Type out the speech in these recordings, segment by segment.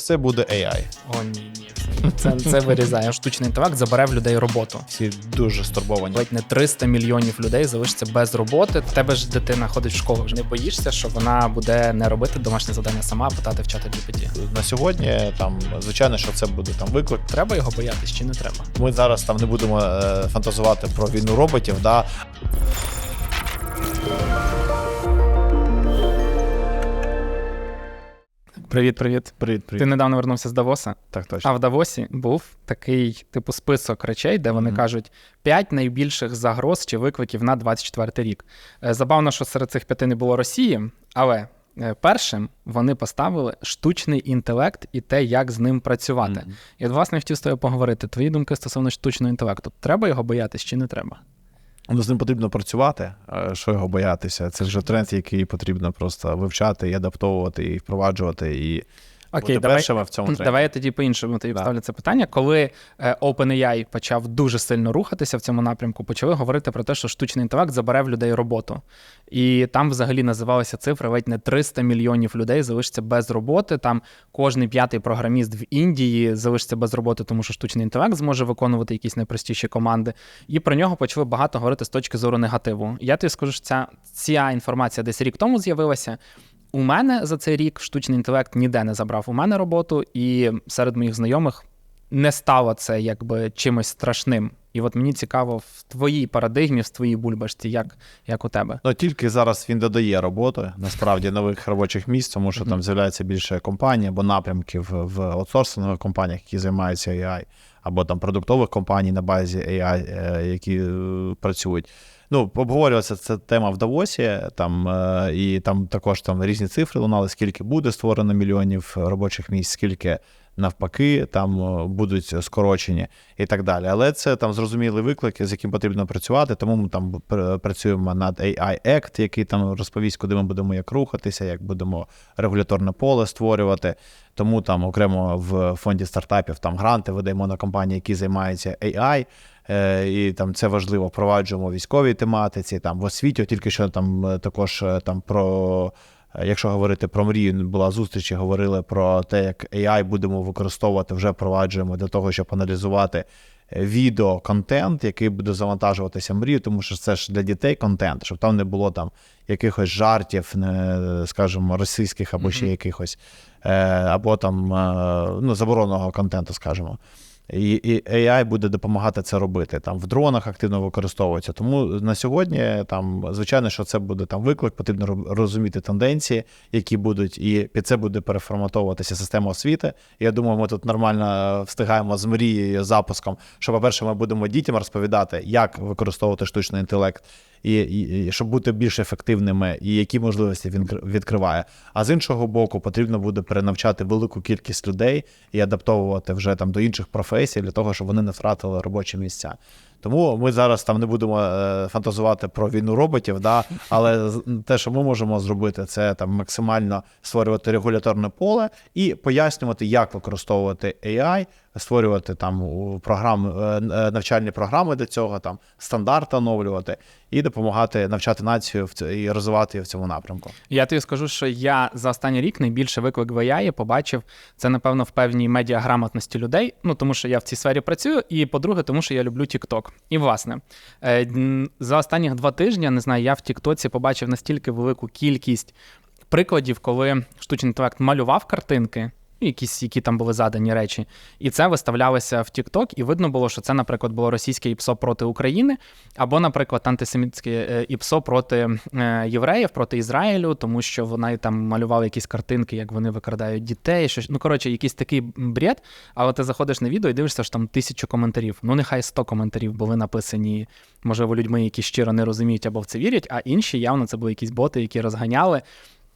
все буде AI. О, ні, ні. Це, це вирізає. Штучний інтелект забере в людей роботу. Всі дуже стурбовані. Ледь не 300 мільйонів людей залишиться без роботи. Тебе ж дитина ходить в школу. Не боїшся, що вона буде не робити домашнє завдання сама, а питати в чата GPT. На сьогодні там звичайно, що це буде там виклик. Треба його боятись чи не треба? Ми зараз там не будемо е, фантазувати про війну роботів. Да? Привіт, привіт. Привіт, привіт. Ти недавно вернувся з Давоса. Так, точно. А в Давосі був такий типу список речей, де вони Мгм. кажуть п'ять найбільших загроз чи викликів на 24 рік. Е, Забавно, що серед цих п'яти не було Росії, але е, першим вони поставили штучний інтелект і те, як з ним працювати. Мгм. І от, власне, хотів з тобою поговорити. Твої думки стосовно штучного інтелекту. Треба його боятись чи не треба? Ну, з ним потрібно працювати. Е, Що його боятися? Це вже тренд, який потрібно просто вивчати і адаптовувати, і впроваджувати, і Окей, бути давай, першими в цьому тренді. давай я тоді по-іншому тобі Да. поставлю це питання. Коли е, OpenAI почав дуже сильно рухатися в цьому напрямку, почали говорити про те, що штучний інтелект забере в людей роботу. І там взагалі називалися цифри ледь не 300 мільйонів людей залишиться без роботи. Там кожний п'ятий програміст в Індії залишиться без роботи, тому що штучний інтелект зможе виконувати якісь найпростіші команди. І про нього почали багато говорити з точки зору негативу. Я тобі скажу, що ця, ця інформація десь рік тому з'явилася. У мене за цей рік штучний інтелект ніде не забрав у мене роботу, і серед моїх знайомих не стало це якби чимось страшним. І от мені цікаво в твоїй парадигмі, в твоїй бульбашці, як, як у тебе. Ну, тільки зараз він додає роботи, насправді нових робочих місць, тому що там з'являється більше компаній або напрямків в аутсорсингових компаніях, які займаються AI, або там продуктових компаній на базі AI, е, які е, працюють. Ну, обговорювалася ця тема в Давосі, там е, і там також там різні цифри лунали, скільки буде створено мільйонів робочих місць, скільки навпаки там е, будуть скорочені і так далі. Але це там зрозумілі виклики, з яким потрібно працювати. Тому ми там працюємо над AI Act, який там розповість, куди ми будемо як рухатися, як будемо регуляторне поле створювати. Тому там окремо в фонді стартапів там гранти видаємо на компанії, які займаються AI. Е, І там це важливо, впроваджуємо в військовій тематиці, там в освіті. Тільки що там е, також е, там про якщо говорити про мрію, була зустріч, і говорили про те, як AI будемо використовувати, вже впроваджуємо для того, щоб аналізувати відео контент, який буде завантажуватися мрію, тому що це ж для дітей контент, щоб там не було там якихось жартів, скажімо, російських або ще якихось, або там ну, забороненого контенту, скажімо. І, і AI буде допомагати це робити. Там в дронах активно використовується. Тому на сьогодні там звичайно, що це буде там виклик, потрібно розуміти тенденції, які будуть, і під це буде переформатовуватися система освіти. Я думаю, ми тут нормально встигаємо з мрією запуском. Що, по-перше, ми будемо дітям розповідати, як використовувати штучний інтелект, і, і, і щоб бути більш ефективними, і які можливості він кр- відкриває. А з іншого боку, потрібно буде перенавчати велику кількість людей і адаптовувати вже там до інших професій для того, щоб вони не втратили робочі місця. Тому ми зараз там не будемо е, фантазувати про війну роботів, да, але те, що ми можемо зробити, це там максимально створювати регуляторне поле і пояснювати, як використовувати AI, створювати там у програм, е, е, навчальні програми для цього, там стандарти оновлювати і допомагати навчати націю в і розвивати її в цьому напрямку. Я тобі скажу, що я за останній рік найбільше виклик в AI побачив це, напевно, в певній медіаграмотності людей. Ну тому що я в цій сфері працюю, і по-друге, тому що я люблю TikTok. І власне е, за останніх два тижні, не знаю, я в Тіктоці побачив настільки велику кількість прикладів, коли штучний інтелект малював картинки. Ну, Якісь, які там були задані речі, і це виставлялося в TikTok, і видно було, що це, наприклад, було російське ІПСО проти України, або, наприклад, антисемітське е, ІПСО проти е, євреїв, проти Ізраїлю, тому що вони там малювали якісь картинки, як вони викрадають дітей. Щось, ну коротше, якийсь такий бред. Але ти заходиш на відео і дивишся, що там тисячу коментарів. Ну, нехай 100 коментарів були написані, можливо, людьми, які щиро не розуміють або в це вірять, а інші явно це були якісь боти, які розганяли.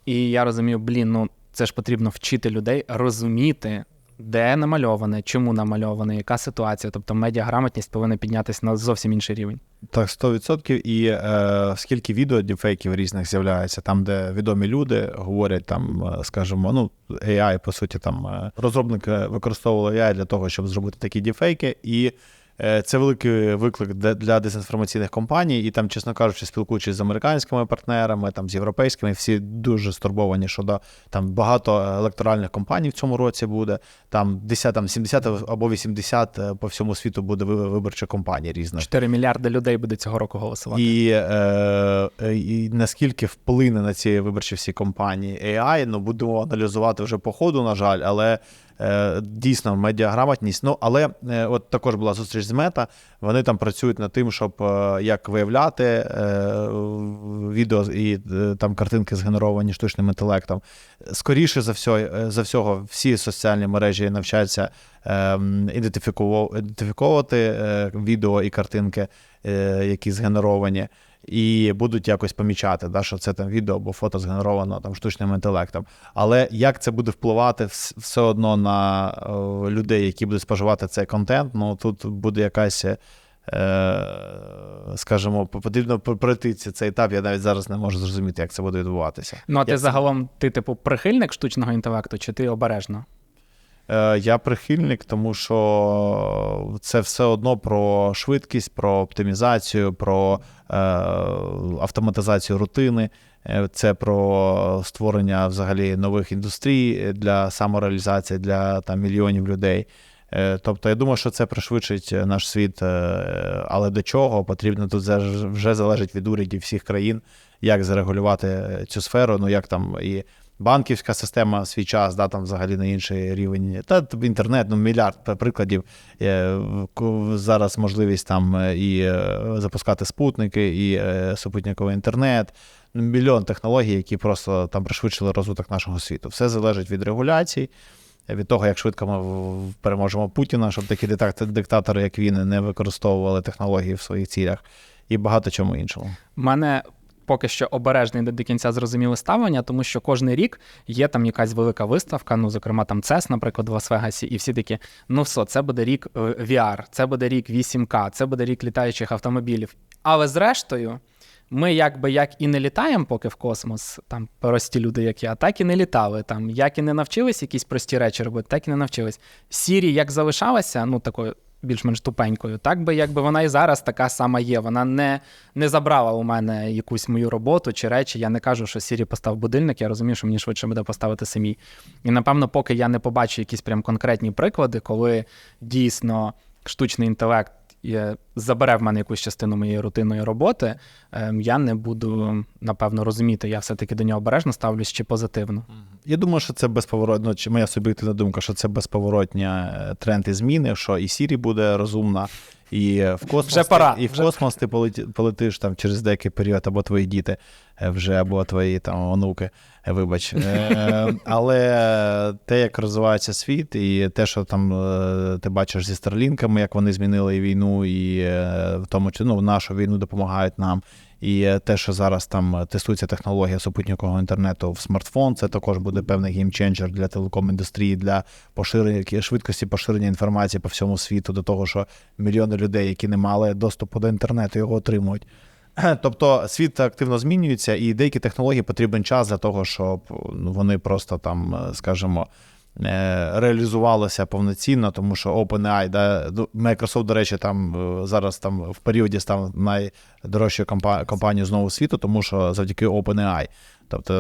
І я розумію, блін, ну це ж потрібно вчити людей розуміти. Де намальоване, чому намальоване, яка ситуація? Тобто медіаграмотність повинна піднятися на зовсім інший рівень. Так, 100%. І е, скільки відео дефейків різних з'являється, там, де відомі люди говорять, там, е, скажімо, ну, AI, по суті, там е, розробники використовували AI для того, щоб зробити такі дефейки, і Це великий виклик для дезінформаційних компаній, і там, чесно кажучи, спілкуючись з американськими партнерами, там з європейськими, всі дуже стурбовані щодо там багато електоральних компаній в цьому році буде. Там 10, там 70 або 80 е, по всьому світу буде ви- виборчих компаній різних. 4 мільярди людей буде цього року голосувати. І, е, е, і наскільки вплине на ці виборчі всі компанії AI, ну будемо аналізувати вже по ходу, на жаль, але е, дійсно медіаграмотність. Ну але е, от також була зустріч з мета. Вони там працюють над тим, щоб е, як виявляти е, відео і е, там картинки згенеровані штучним інтелектом. Скоріше за все, за всього, всі соціальні мережі навчаються е, відео і картинки, е, які згенеровані, і будуть якось помічати, да, що це там відео або фото згенеровано там штучним інтелектом. Але як це буде впливати все одно на е, людей, які будуть споживати цей контент, ну тут буде якась. Е, скажімо, потрібно пройти цей етап. Я навіть зараз не можу зрозуміти, як це буде відбуватися. Ну, а ти це- загалом, ти, типу, прихильник штучного інтелекту, чи ти обережно? Е, Я прихильник, тому що це все одно про швидкість, про оптимізацію, про е, автоматизацію рутини. Е, Це про створення взагалі нових індустрій для самореалізації для там, мільйонів людей. Тобто, я думаю, що це пришвидшить наш світ, але до чого потрібно тут вже- залежить від урядів всіх країн, як зарегулювати цю сферу, ну як там і банківська система свій час, да, там взагалі на інший рівень. Та інтернет, ну мільярд прикладів. Е, Зараз можливість там е, і е, запускати спутники, і супутниковий інтернет. Ну, Мільйон технологій, які просто там пришвидшили розвиток нашого світу. Все залежить від регуляцій. Від того, як швидко ми переможемо Путіна, щоб такі диктатори, як він, не використовували технології в своїх цілях, і багато чому іншому. У мене поки що обережне не до кінця зрозуміле ставлення, тому що кожен рік є там якась велика виставка, ну, зокрема, там CES, наприклад, в Лас-Вегасі, і всі такі: ну все, це буде рік е, VR, це буде рік 8К, це буде рік літаючих автомобілів. Але зрештою. Ми якби як і не літаємо поки в космос, там прості люди, як я, так і не літали. Там як і не навчились якісь прості речі робити, так і не навчились. Сірі як залишалася, ну такою більш-менш тупенькою, так би якби вона і зараз така сама є. Вона не, не забрала у мене якусь мою роботу чи речі. Я не кажу, що Сірі постав будильник, я розумію, що мені швидше буде поставити самій. І напевно, поки я не побачу якісь прям конкретні приклади, коли дійсно штучний інтелект забере в мене якусь частину моєї рутинної роботи, ем, я не буду напевно розуміти, я все-таки до нього обережно ставлюсь чи позитивно. Я думаю, що це безповоротно, чи моя суб'єктивна думка, що це безповоротня е, тренд і зміни, що і Сірі буде розумна, і в космос, Вже пора, ти, і в космос ти полетиш там через деякий період, або твої діти е, вже, або твої там онуки, е, вибач. Е, Але те, як розвивається світ, і те, що там ти бачиш зі старлінками, як вони змінили війну, і в тому ну, нашу війну допомагають нам. І те, що зараз там тестується технологія супутникового інтернету в смартфон, це також буде певний геймченджер для телеком-індустрії, для поширення швидкості поширення інформації по всьому світу, до того, що мільйони людей, які не мали доступу до інтернету, його отримують. Тобто світ активно змінюється, і деякі технології потрібен час для того, щоб ну, вони просто там, скажімо, е, реалізувалися повноцінно, тому що OpenAI, да, ну, Microsoft, до речі, там е, зараз там в періоді став найдорожчою компанією знову світу, тому що завдяки OpenAI. Тобто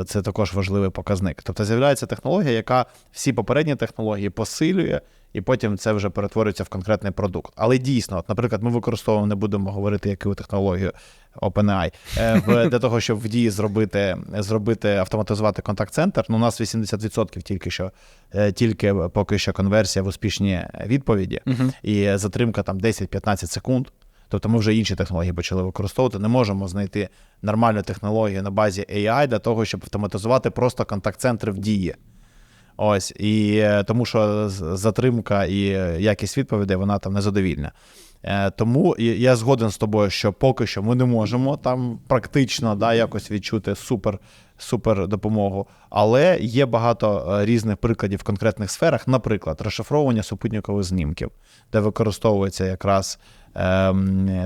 е, це також важливий показник. Тобто з'являється технологія, яка всі попередні технології посилює, і потім це вже перетворюється в конкретний продукт. Але дійсно, от, наприклад, ми використовуємо, не будемо говорити, яку технологію OpenAI, е, в- для того, щоб в дії зробити, зробити автоматизувати контакт-центр. Ну, у нас 80% тільки що, е, тільки поки що конверсія в успішні відповіді, і затримка там 10-15 секунд. Тобто ми вже інші технології почали використовувати. Не можемо знайти нормальну технологію на базі AI для того, щоб автоматизувати просто контакт-центри в дії. Ось, і е, тому що затримка і е, якість відповідей вона там незадовільна. Е, Тому я згоден з тобою, що поки що ми не можемо там практично да, якось відчути супер, супер допомогу. Але є багато різних прикладів в конкретних сферах, наприклад, розшифровування супутникових знімків, де використовується якраз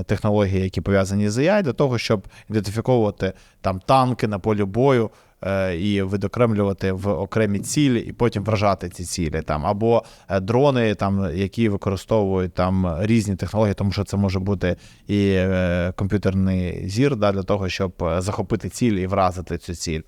технології, які пов'язані з AI, для того, щоб ідентифіковувати там танки на полі бою. е, і видокремлювати в окремі цілі, і потім вражати ці цілі. Там або е, дрони, там які використовують там різні технології, тому що це може бути і е, комп'ютерний зір да, для того, щоб захопити ціль і вразити цю ціль.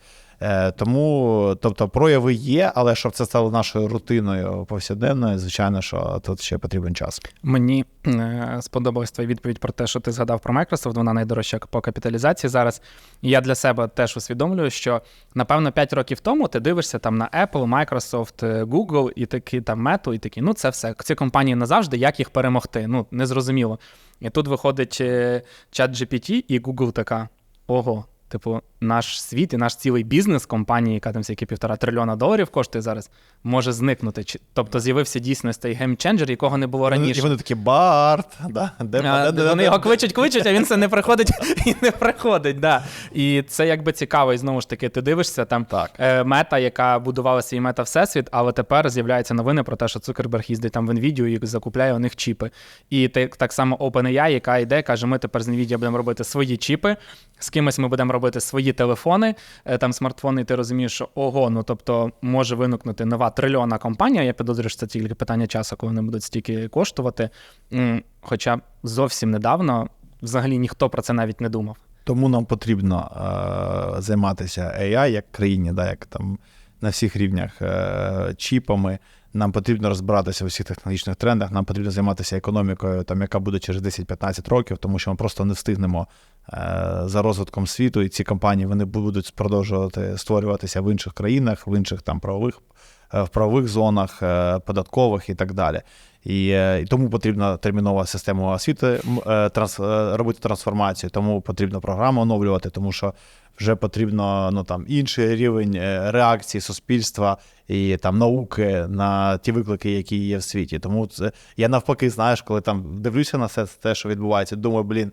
Е, Тому, тобто, прояви є, але щоб це стало нашою рутиною повсякденною, звичайно, що тут ще потрібен час. Мені е, сподобалась твоя відповідь про те, що ти згадав про Microsoft, вона найдорожча по капіталізації зараз. Я для себе теж усвідомлюю, що напевно 5 років тому ти дивишся там на Apple, Microsoft, е, Google і такі там Meta, і такі, ну це все. Ці компанії назавжди, як їх перемогти? Ну, незрозуміло. І тут виходить чат GPT, і Google така: ого. Типу, наш світ і наш цілий бізнес компанії, яка там всякі півтора трильйона доларів коштує зараз, може зникнути. Тобто з'явився дійсно цей геймченджер, якого не було раніше. І вони такі Барт, да? де, А, де- де- Вони його кличуть, кличуть, а він все не приходить і не приходить. Да. І це якби цікаво, і знову ж таки, ти дивишся там Так. е, мета, яка будувала свій мета всесвіт, але тепер з'являються новини про те, що Цукерберг їздить там в Nvidia і закупляє у них чіпи. І так, так само OpenAI, яка йде, каже: ми тепер з Nvidia будемо робити свої чіпи, з кимось ми будемо робити свої телефони, е, там смартфони, і ти розумієш, що ого, ну тобто може виникнути нова трильйонна компанія. Я підозрюю, що це тільки питання часу, коли вони будуть стільки коштувати. Хоча зовсім недавно взагалі ніхто про це навіть не думав. Тому нам потрібно е, займатися AI як країні, да, як там на всіх рівнях е, чіпами. Нам потрібно розбиратися в усіх технологічних трендах. Нам потрібно займатися економікою, там, яка буде через 10-15 років, тому що ми просто не встигнемо е, за розвитком світу, і ці компанії вони будуть продовжувати створюватися в інших країнах, в інших там правових, е, в правових зонах, податкових і так далі. І, е, і тому потрібна термінова система освіти е, транс, е, робити трансформацію, тому потрібно програму оновлювати, тому що вже потрібно ну, там, інший рівень реакції суспільства і там науки на ті виклики, які є в світі. Тому це я навпаки, знаєш, коли там дивлюся на все те, що відбувається, думаю, блін.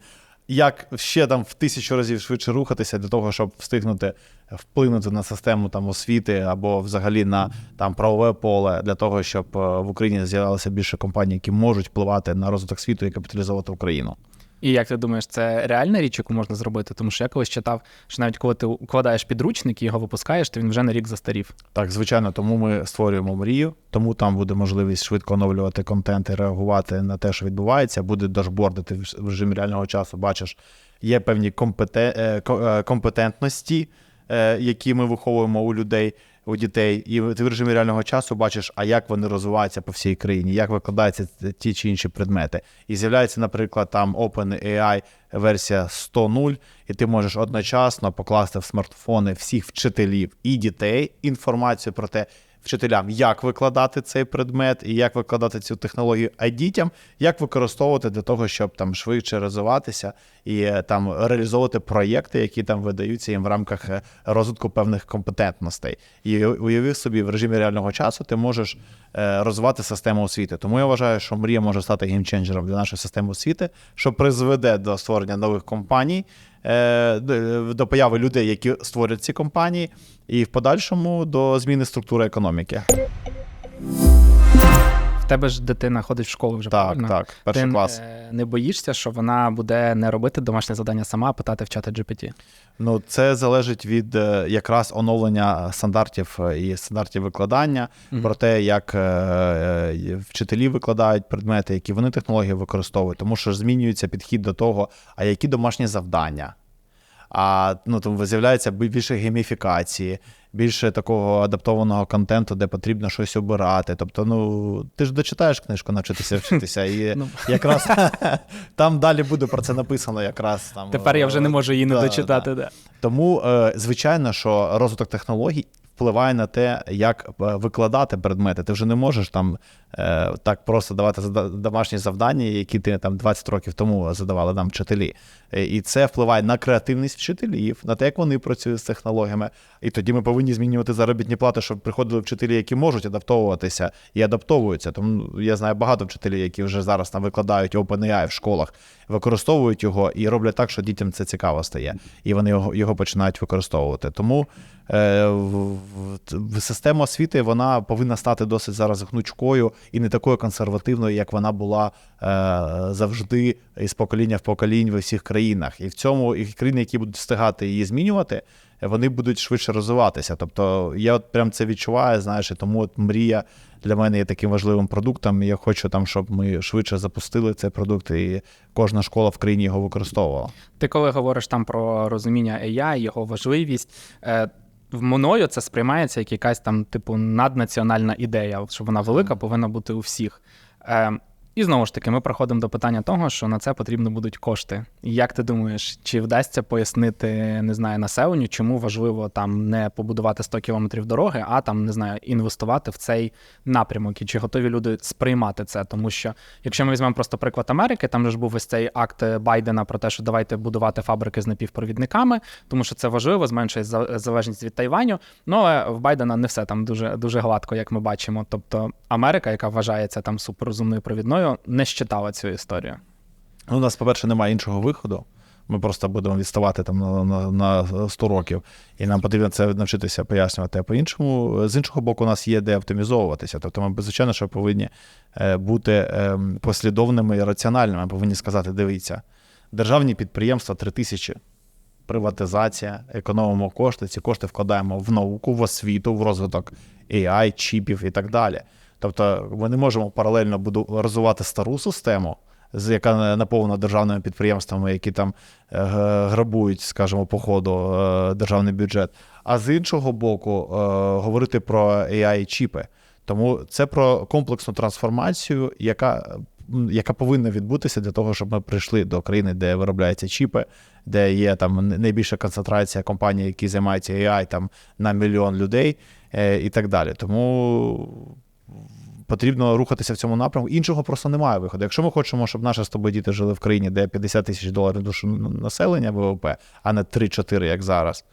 Як ще там в тисячу разів швидше рухатися для того, щоб встигнути вплинути на систему там освіти або взагалі на там правове поле для того, щоб е, в Україні з'явилося більше компаній, які можуть впливати на розвиток світу і капіталізувати Україну. І як ти думаєш, це реальна річ, яку можна зробити? Тому що я колись читав, що навіть коли ти укладаєш підручник і його випускаєш, то він вже на рік застарів. Так, звичайно, тому ми створюємо мрію, тому там буде можливість швидко оновлювати контент і реагувати на те, що відбувається. Буде дашборди, в режимі реального часу бачиш, є певні е, е, компетентності, е, які ми виховуємо у людей, у дітей, і ти в режимі реального часу бачиш, а як вони розвиваються по всій країні, як викладаються ті чи інші предмети. І з'являється, наприклад, там OpenAI версія 100.0, і ти можеш одночасно покласти в смартфони всіх вчителів і дітей інформацію про те, вчителям, як викладати цей предмет і як викладати цю технологію, а дітям як використовувати для того, щоб там швидше розвиватися і е, там реалізовувати проєкти, які там видаються їм в рамках е, розвитку певних компетентностей. І уяви собі, в режимі реального часу ти можеш е, розвивати систему освіти. Тому я вважаю, що мрія може стати геймченджером для нашої системи освіти, що призведе до створення нових компаній. Е, до- появи людей, які створять ці компанії, і в подальшому до зміни структури економіки. Тебе ж дитина ходить в школу вже Так, правильно? так, перший ти клас. е, не боїшся, що вона буде не робити домашнє завдання сама, а питати в чата GPT? Ну, це залежить від е, якраз оновлення стандартів е, і стандартів викладання, Мгм. про те, як вчителі викладають предмети, які вони технології використовують, тому що ж змінюється підхід до того, а які домашні завдання. А ну, тому з'являється бі- більше гейміфікації, більше такого адаптованого контенту, де потрібно щось обирати. Тобто, ну ти ж дочитаєш книжку, навчитися вчитися, і Ну. якраз там далі буде про це написано. Якраз там Тепер я вже не е, можу її не дочитати. Тому, е, звичайно, що розвиток технологій впливає на те, як е, викладати предмети. Ти вже не можеш там е, так просто давати домашні завдання, які ти там 20 років тому задавали нам вчителі. Е, І це впливає на креативність вчителів, на те, як вони працюють з технологіями. І тоді ми повинні змінювати заробітні плати, щоб приходили вчителі, які можуть адаптовуватися і адаптовуються. Тому я знаю багато вчителів, які вже зараз там викладають OpenAI в школах, використовують його і роблять так, що дітям це цікаво стає, і вони його, його починають використовувати. Тому система освіти вона повинна стати досить зараз гнучкою і не такою консервативною, як вона була е, завжди із покоління в поколінь в усіх країнах. І в цьому і країни, які будуть встигати її змінювати, вони будуть швидше розвиватися. Тобто я от прям це відчуваю, знаєш, і тому от мрія для мене є таким важливим продуктом. Я хочу там, щоб ми швидше запустили цей продукт, і кожна школа в країні його використовувала. Ти коли говориш там про розуміння AI, його важливість. В мною це сприймається як якась там, типу, наднаціональна ідея, що вона велика, повинна бути у всіх. Е, і знову ж таки, ми проходимо до питання того, що на це потрібно будуть кошти. І як ти думаєш, чи вдасться пояснити, не знаю, населенню, чому важливо там не побудувати 100 кілометрів дороги, а там не знаю, інвестувати в цей напрямок, і чи готові люди сприймати це? Тому що, якщо ми візьмемо просто приклад Америки, там же ж був ось цей акт Байдена про те, що давайте будувати фабрики з напівпровідниками, тому що це важливо, зменшує за- залежність від Тайваню. Ну але в Байдена не все там дуже дуже гладко, як ми бачимо. Тобто Америка, яка вважається там суперрозумною провідною, не щитала цю історію. Ну, у нас, по-перше, немає іншого виходу. Ми просто будемо відставати там на, на, на 100 років, і нам потрібно це навчитися пояснювати. А по-іншому, з іншого боку, у нас є де оптимізовуватися. Тобто ми, звичайно, що повинні е, бути ем, послідовними і раціональними. Ми повинні сказати: дивіться, державні підприємства 3000, приватизація, економимо кошти, ці кошти вкладаємо в науку, в освіту, в розвиток AI, чіпів і так далі. Тобто ми не можемо паралельно розвивати стару систему, з- яка наповнена державними підприємствами, які там е, грабують, скажімо, по ходу е, державний бюджет. А з іншого боку, е, говорити про AI чіпи. Тому це про комплексну трансформацію, яка, яка повинна відбутися для того, щоб ми прийшли до країни, де виробляються чіпи, де є там найбільша концентрація компаній, які займаються AI там на мільйон людей і так далі. Тому потрібно рухатися в цьому напрямку. Іншого просто немає виходу. Якщо ми хочемо, щоб наші з тобою діти жили в країні, де 50 тисяч доларів душу населення ВВП, а не 3-4, як зараз.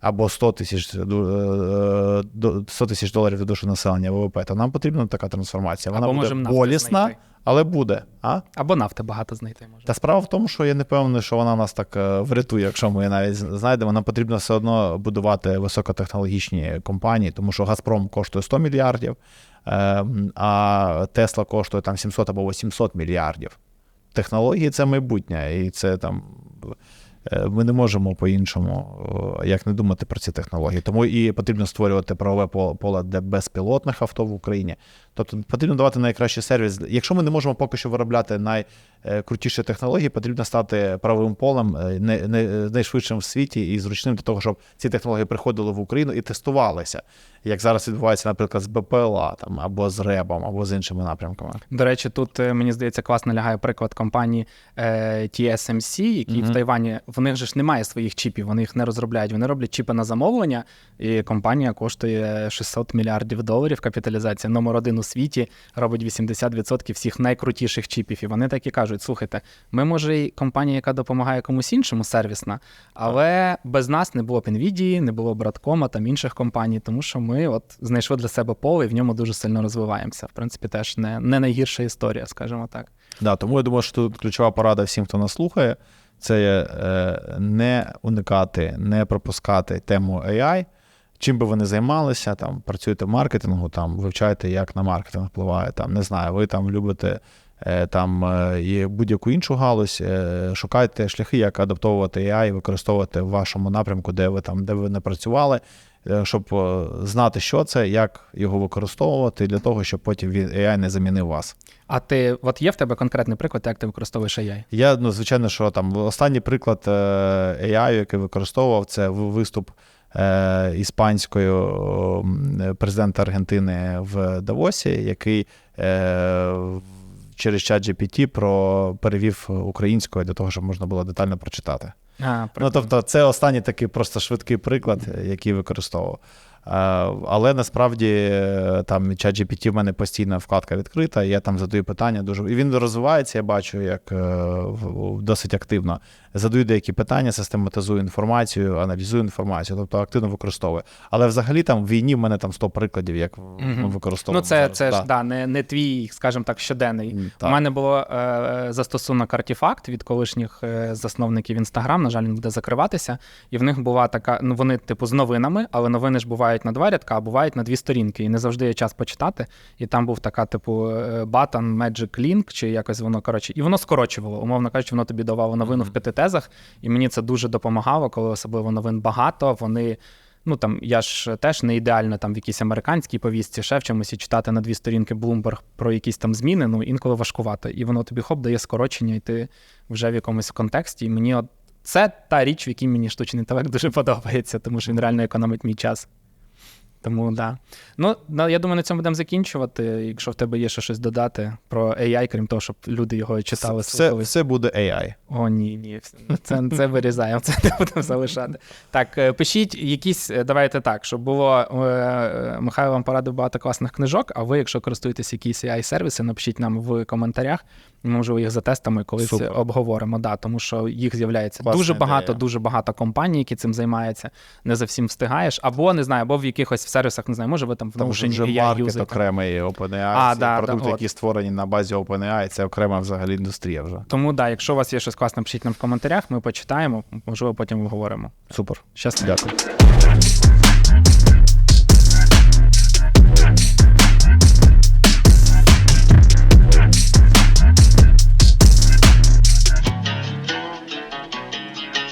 Або 100 тисяч ду- е, до- 100 тисяч доларів душу населення ВВП, то нам потрібна така трансформація. Вона Або буде болісна, знайти. Але буде. А? Або нафти багато знайти може. Та справа в тому, що я не певний, що вона нас так е, врятує, якщо ми її навіть знайдемо. Нам потрібно все одно будувати високотехнологічні компанії, тому що Газпром коштує 100 мільярдів, е, а Тесла коштує там 700 або 800 мільярдів. Технології це майбутнє, і це там. е, Ми не можемо по-іншому, як не думати про ці технології. Тому і потрібно створювати правове поле для безпілотних авто в Україні. Тобто потрібно давати найкращий сервіс. Якщо ми не можемо поки що виробляти найкрутіші технології, потрібно стати правовим полем е, найшвидшим в світі і зручним для того, щоб ці технології приходили в Україну і тестувалися, як зараз відбувається, наприклад, з БПЛА там, або з РЕБом, або з іншими напрямками. До речі, тут е, мені здається класно лягає приклад компанії е, TSMC, які Мгм. в Тайвані в них же ж немає своїх чіпів, вони їх не розробляють. Вони роблять чіпи на замовлення, і компанія коштує 600 мільярдів доларів. Капіталізація номер один у світі робить 80% всіх найкрутіших чіпів. І вони так і кажуть: слухайте, ми може і компанія, яка допомагає комусь іншому, сервісна, але без нас не було б Nvidia, не було б Broadcom, там інших компаній, тому що ми от знайшли для себе поле і в ньому дуже сильно розвиваємося. В принципі, теж не, не найгірша історія, скажімо так. Да, тому я думаю, що тут ключова порада всім, хто нас слухає, це е, не уникати, не пропускати тему AI. Чим би ви не займалися, там працюєте в маркетингу, там вивчаєте, як на маркетинг впливає. Там не знаю, ви там любите е, там е, і будь-яку іншу галузь, е, шукайте шляхи, як адаптовувати AI і використовувати в вашому напрямку, де ви там, де ви не працювали, е, щоб е, знати, що це, як його використовувати, для того, щоб потім він AI не замінив вас. А ти, от є в тебе конкретний приклад, як ти використовуєш AI? Я, ну, звичайно, що там останній приклад е, AI, який використовував, це виступ е, іспанської президента Аргентини в Давосі, який е, через чат GPT про, перевів українською для того, щоб можна було детально прочитати. А, Ну, тобто, це останній такий просто швидкий приклад, е, який використовував. Але насправді е, там ChatGPT в мене постійна вкладка відкрита, я там задаю питання дуже. І він розвивається, я бачу, як е, досить активно. Задаю деякі питання, систематизую інформацію, аналізую інформацію, тобто активно використовую. Але взагалі там в війні в мене там 100 прикладів, як ми Мгм. використовуємо. Ну, це, зараз. це Да. ж да, не, не твій, скажімо так, щоденний. М, У мене було е, застосунок артефакт від колишніх е, засновників Інстаграм. На жаль, він буде закриватися. І в них була така: ну вони, типу, з новинами, але новини ж бувають на два рядка, а бувають на дві сторінки. І не завжди є час почитати. І там був така, типу, е, button Magic Link, чи якось воно коротше, і воно скорочувало. Умовно кажучи, воно тобі давало новину в п'яти тезах. І мені це дуже допомагало, коли особливо новин багато. Вони. Ну там я ж теж не ідеально там в якійсь американській повістці, ще в чомусь і читати на дві сторінки Bloomberg про якісь там зміни, ну інколи важкувато. І воно тобі хоп дає скорочення, і ти вже в якомусь контексті. І мені от це та річ, в якій мені штучний інтелект дуже подобається, тому що він реально економить мій час. Тому да. Ну, я думаю, на цьому будемо закінчувати. Якщо в тебе є ще щось додати про AI, крім того, щоб люди його читали, все, все буде AI. О, ні, ні. Це, це вирізаємо, це не будемо залишати. Так, е, пишіть якісь, е, давайте так, щоб було. е, Михайло вам порадив багато класних книжок, а ви, якщо користуєтесь якісь AI-сервіси, напишіть нам в коментарях. Ми, можливо, їх затестимо і колись Супер. обговоримо. Да, тому що їх з'являється Класна дуже багато, ідея. дуже багато компаній, які цим займаються. Не за всім встигаєш. Або не знаю, або в якихось сервісах, не знаю, може ви там в Там вже, маркет окремий OpenAI, А, да, продукти, да, от. які створені на базі OpenAI, це окрема взагалі індустрія вже. Тому да, якщо у вас є щось класне, пишіть нам в коментарях, ми почитаємо, можливо, потім обговоримо. Супер. Щасливо. Дякую.